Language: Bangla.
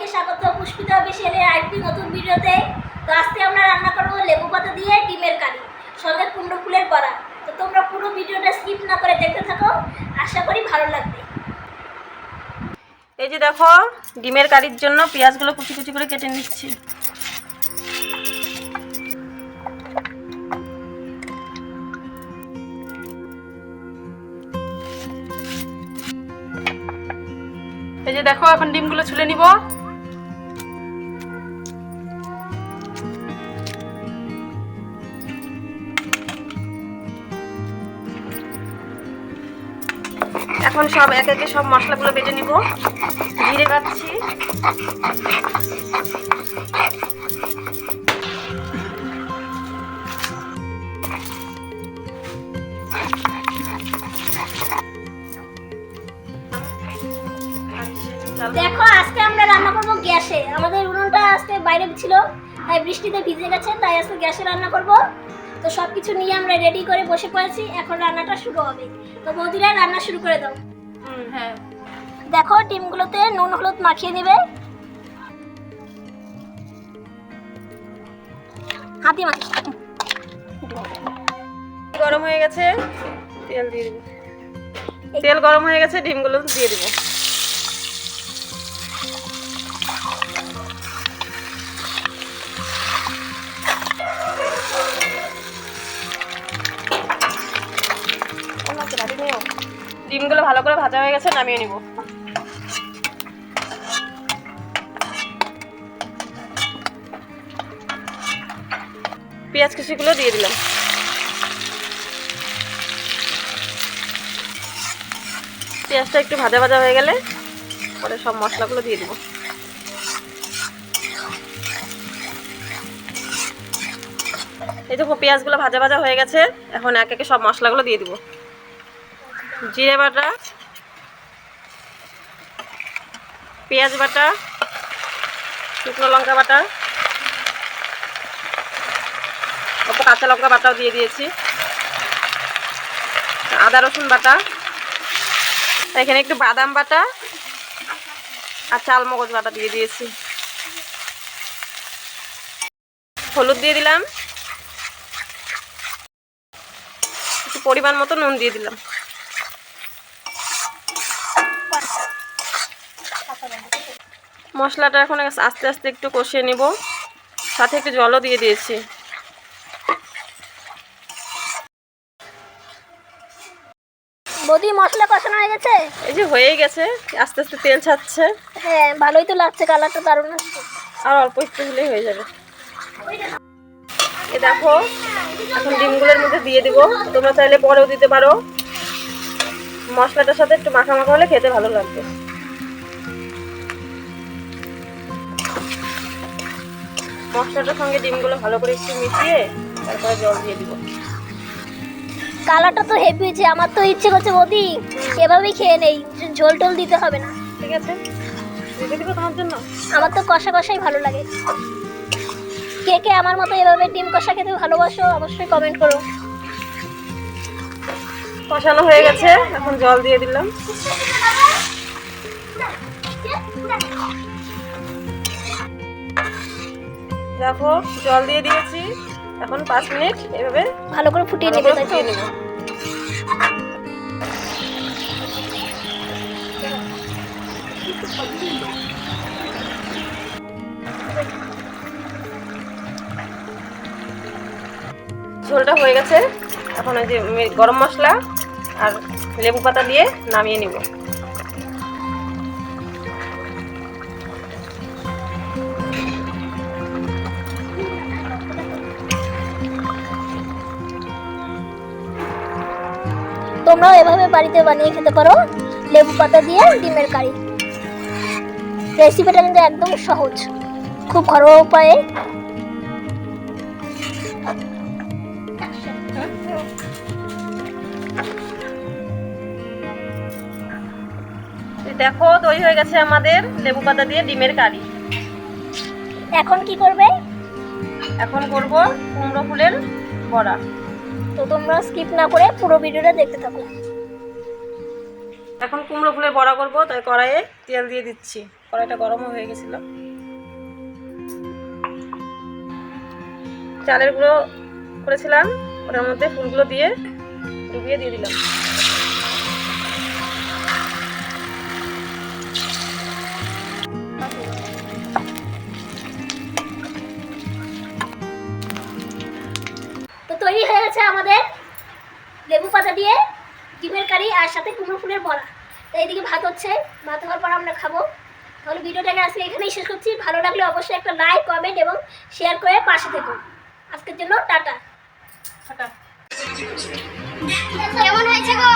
সবাইকে স্বাগত। পুষ্পিতা অফিসিয়ালের আরেকটি নতুন ভিডিওতে। তো আজকে আমরা রান্না করব লেবু পাতা দিয়ে ডিমের কারি, সঙ্গে কুমড়ো ফুলের বড়া। তো তোমরা পুরো ভিডিওটা স্কিপ না করে দেখতে থাকো, আশা করি ভালো লাগবে। এই যে দেখো, ডিমের কারির জন্য পেঁয়াজগুলো কুচি কুচি করে কেটে নিচ্ছি। এই যে দেখো, এখন ডিমগুলো ছুলে নিব। এখন সব এক একে সব মশলাগুলো বেটে নিব। জিরে বাটছি। দেখো, আজকে আমরা রান্না করব গ্যাসে। আমাদের উনুনটা আজকে বাইরে ছিল, তাই বৃষ্টিতে ভিজে গেছে, তাই আজকে গ্যাসে রান্না করব। তো সব কিছু নিয়ে আমরা রেডি করে বসে পড়েছি এখন রান্নাটা শুরু হবে। তো বৌদিরা রান্না শুরু করে দাও। হুম, হ্যাঁ। দেখো ডিমগুলোতে নুন হলুদ মাখিয়ে নেবে। হাতি মাখিয়ে গরম হয়ে গেছে তেল দিয়ে দিব। তেল গরম হয়ে গেছে ডিমগুলো দিয়ে দিব। ডিমগুলো ভালো করে ভাজা হয়ে গেছে, নামিয়ে নিব। পেঁয়াজ কুচিগুলো দিয়ে দিলাম। পেঁয়াজটা একটু ভাজা ভাজা হয়ে গেলে পরে সব মশলাগুলো দিয়ে দিব। এই দেখো পেঁয়াজগুলো ভাজা ভাজা হয়ে গেছে, এখন এক একে সব মশলাগুলো দিয়ে দিব। জিরে বাটা, পেঁয়াজ বাটা, শুকনো লঙ্কা বাটা, অল্প কাঁচা লঙ্কা বাটাও দিয়ে দিয়েছি। আদা রসুন বাটা, এখানে একটু বাদাম বাটা আর চাল মগজ বাটা দিয়ে দিয়েছি। হলুদ দিয়ে দিলাম। একটু পরিমাণ মতো নুন দিয়ে দিলাম। মশলাটা এখন আস্তে আস্তে একটু কষিয়ে নিব। সাথে একটু জলও দিয়ে দিয়েছি। বৌদি মশলা কষানো হয়ে গেছে? এই যে হয়েই গেছে আস্তে আস্তে তেল ছাড়ছে। হ্যাঁ ভালোই তো লাগছে কালারটা দারুণ আসছে আর অল্প একটু হলেই হয়ে যাবে। এ দেখো এখন ডিমগুলোর মধ্যে দিয়ে দিব। তোমরা চাইলে পরেও দিতে পারো। মশলাটার সাথে একটু মাখা মাখা হলে খেতে ভালো লাগবে। মশলাটার সঙ্গে ডিমগুলো ভালো করে একটু মিশিয়ে তারপরে জল দিয়ে দিব। কালারটা তো হেভি হয়েছে আমার তো ইচ্ছে করছে বৌদি এভাবেই খেয়ে নেই ঝোল টোল দিতে হবে না। ঠিক আছে? দিতে দিব তোমার জন্য? আমার তো কষা কষাই ভালো লাগে। কে কে আমার মতো এভাবে ডিম কষা খেতে ভালোবাসো অবশ্যই কমেন্ট করো। কষানো হয়ে গেছে এখন জল দিয়ে দিলাম। দেখো জল দিয়ে দিয়েছি। এখন পাঁচ মিনিট এভাবে ভালো করে ফুটিয়ে নেবে ফুটিয়ে নেব। ঝোলটা হয়ে গেছে। এখন ওই যে গরম মশলা আর লেবু পাতা দিয়ে নামিয়ে নিব। তোমরাও এভাবে বাড়িতে বানিয়ে খেতে পারো। লেবু পাতা দিয়ে ডিমের কারি। রেসিপিটা কিন্তু একদম সহজ। খুব ঘরোয়া উপায়ে। দেখো তৈরি হয়ে গেছে আমাদের লেবু পাতা দিয়ে ডিমের কারি। এখন কি করবে? এখন করব কুমড়ো ফুলের বড়া। তো তোমরা স্কিপ না করে পুরো ভিডিওটা দেখতে থাকো। এখন কুমড়ো ফুলের বড়া করব তাই কড়াইয়ে তেল দিয়ে দিচ্ছি। কড়াইটা গরমও হয়ে গেছিল। চালের গুঁড়ো করেছিলাম, ওটার মধ্যে ফুলগুলো দিয়ে ডুবিয়ে দিয়ে দিলাম। পাতা দিয়ে ডিমের কারি আর সাথে কুমড়ো ফুলের বড়া। তো এইদিকে ভাত হচ্ছে ভাত হওয়ার পর আমরা খাব। তাহলে ভিডিওটাকে আজকে এখানেই শেষ করছি। ভালো লাগলে অবশ্যই একটা লাইক কমেন্ট এবং শেয়ার করে পাশে থেকো। আজকের জন্য টাটা। টাটা। কেমন হয়েছে গো?